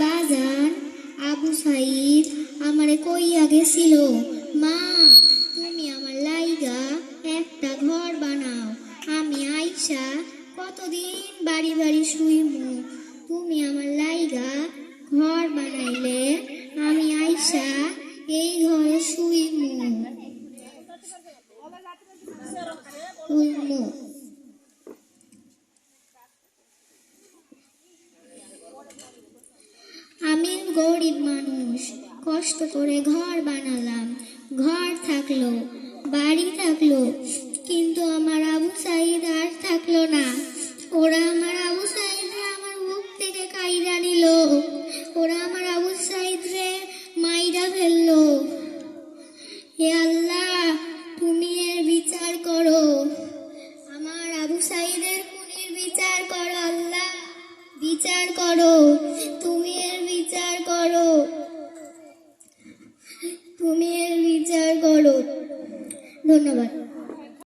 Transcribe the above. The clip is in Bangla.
বাজান আবু সাইদ আমারে কইয়া গেছিল, মা, তুমি আমার লাইগা একটা ঘর বানাও। আমি আইসা কতদিন বাড়ি বাড়ি শুইমু। তুমি আমার লাইগা ঘর বানাইলে আমি আইসা এই ঘরে শুইমু। শুইমু কষ্ট করে ঘর বানালাম। ঘর থাকল, বাড়ি থাকল, কিন্তু আমার আবু সাইদ আর থাকল না। ওরা আমার আবু সাইদরে আমার বুক থেকে কাইরা নিল। ওরা আমার আবু সাইদরে মাইরা ফেলল। হে আল্লাহ, তুমি এর বিচার করো। আমার আবু সাইদের খুনির বিচার করো, আল্লাহ। বিচার করো। তুমি এর বিচার করো। ধন্যবাদ।